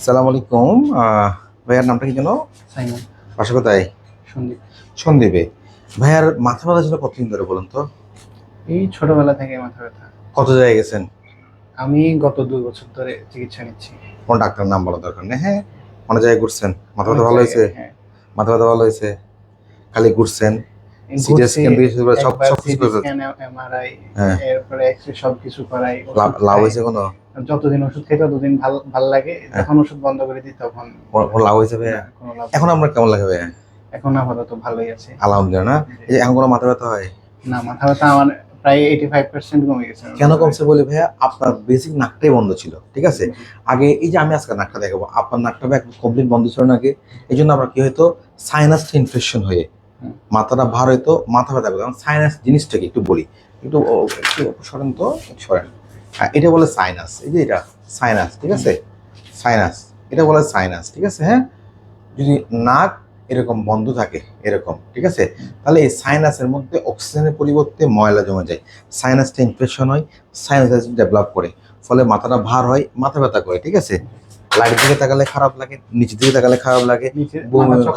আসসালামু আলাইকুম। ভাইয়ার নামটা কি যেন? সাইমন। বাসা কোথায়? সন্দীপ। সন্দীপে। ভাইয়ার মাথা ব্যথা ছিল কতদিন ধরে বলুন তো? এই ছোটবেলা থেকে মাথা ব্যথা। কত জায়গায় গেছেন? আমি গত দুই বছর ধরে চিকিৎসা নিচ্ছি। কোন ডাক্তারের নাম বলা দরকার নেই হ্যাঁ? অনেক জায়গায় ঘুরছেন। মাথা ব্যথা ভালো হয়েছে? হ্যাঁ। মাথা ব্যথা ভালো হয়েছে? খালি ঘুরছেন? সিটি স্ক্যান থেকে সব সব কিছু এমআরআই হ্যাঁ। এরপরে এক্সরে সব কিছু করাই লাভ হয়েছে কোনো? যতদিন ওষুধ খাই ততদিন ভালো ভালো লাগে। হ্যাঁ। যখন ওষুধ বন্ধ করে দিই তখন লাভ হয়েছে ভাইয়া? এখন আমরা কেমন লাগে ভাইয়া? এখন আপাতত ভালোই আছে। আলহামদুলিল্লাহ না? এই এখন কোনো মাথা ব্যথা হয়? না মাথা ব্যথা আমার প্রায় এইটি ফাইভ পার্সেন্ট কমে গেছে। কেন কমছে বলে ভাইয়া? আপনার বেসিক নাকটাই বন্ধ ছিল ঠিক আছে? আগে এই যে আমি আজকে নাকটা দেখাবো আপনার নাকটা কমপ্লিট বন্ধ ছিল না আগে। এই জন্য আপনার কি হয়তো সাইনাস ইনফেকশন হয়ে মাথাটা ভার হয়তো মাথা ব্যথা করতো। সাইনাস জিনিসটাকে একটু বলি একটু একটু সরেন তো সরেন। এটা বলে সাইনাস এই যে এটা সাইনাস ঠিক আছে? সাইনাস এটা বলে সাইনাস ঠিক আছে হ্যাঁ? যদি নাক এরকম বন্ধ থাকে, এরকম, ঠিক আছে? তাহলে এই সাইনাসের মধ্যে অক্সিজেনের পরিবর্তে ময়লা জমে যায়। সাইনাসটা ইনফেকশন হয় সাইনাস ডেভেলপ করে, ফলে মাথাটা ভার হয়, মাথা ব্যথা করে, ঠিক আছে? লাইট দিকে তাকালে খারাপ লাগে নিচের দিকে তাকালে খারাপ লাগে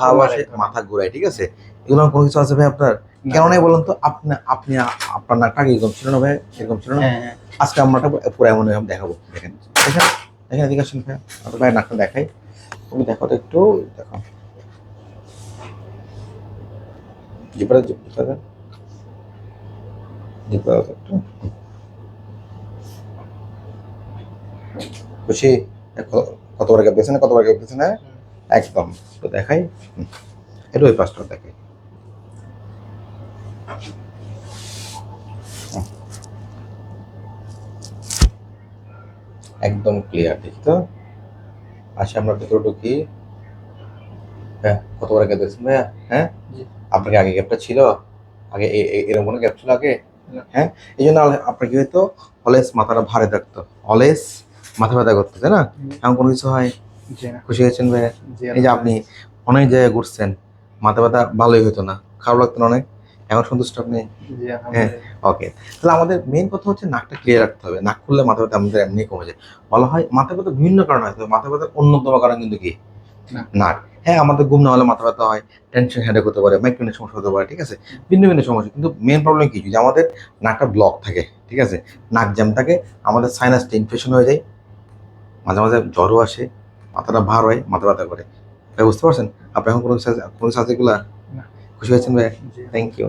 ভাব আসে মাথা ঘুরায় ঠিক আছে? এগুলো কোনো কিছু আছে ভাই আপনার? না। কেন নাই বলুন তো? আপনি আপনি আপনার নাকটা এরকম ছিল না ভাই? এরকম ছিল না? হ্যাঁ হ্যাঁ। আজকে আমরা পুরো এমন এরকম দেখাবো। দেখেন দেখেন দেখেন এদিকে আসুন ভাই। আপনার ভাই নাকটা দেখাই। তুমি দেখো তো একটু দেখো জিপারে জিপারে। জিপারে একটু। খুশি দেখো। কতবার গ্যাপ দিয়েছে না কতবার গ্যাপ দিয়েছে না? একদম। তো দেখাই। এটা ওই পাঁচটা দেখাই। একদম ক্লিয়ার দেখি তো? আসে আমরা ভেতরে ঢুকি। হ্যাঁ কতবার গ্যাপ দিয়েছেন ভাইয়া? হ্যাঁ? জি। আপনার কি আগে গ্যাপটা ছিল? আগে এরকম কোনো গ্যাপ ছিল আগে? হ্যাঁ? এই জন্য আপনার কি হতো অলওয়েজ মাথাটা ভারে থাকতো। অলওয়েজ মাথা ব্যথা করতো তাই না? এমন কোনো কিছু হয়? খুশি হয়েছেন ভাইয়া? এই যে আপনি অনেক জায়গায় ঘুরছেন মাথা ব্যথা ভালোই হতো না খারাপ লাগতো না অনেক? এখন সন্তুষ্ট আপনি? আলহামদুলিল্লাহ। ওকে তাহলে আমাদের মেইন কথা হচ্ছে নাকটা ক্লিয়ার রাখতে হবে। নাক খুললে মাথা ব্যথা আমাদের এমনি কমে যায়। বলা হয় মাথা ব্যথা বিভিন্ন কারণে হয় মাথা ব্যথার অন্যতম কারণ কিন্তু কি? নাক। হ্যাঁ আমাদের ঘুম না হলে মাথা ব্যথা হয় টেনশন হেডেক হতে পারে মাইগ্রেনের সমস্যা হতে পারে ঠিক আছে? ভিন্ন ভিন্ন সমস্যা। কিন্তু মেন প্রবলেম কি? যদি আমাদের নাকটা ব্লক থাকে ঠিক আছে? নাক জ্যাম থাকে আমাদের সাইনাসটা ইনফেকশন হয়ে যায় মাঝে মাঝে জ্বরও আসে মাথাটা ভার হয় মাথা ব্যথা করে। ভাই বুঝতে পারছেন? আপনি এখন কোনো কোনো না। খুশি হয়েছেন ভাই থ্যাংক ইউ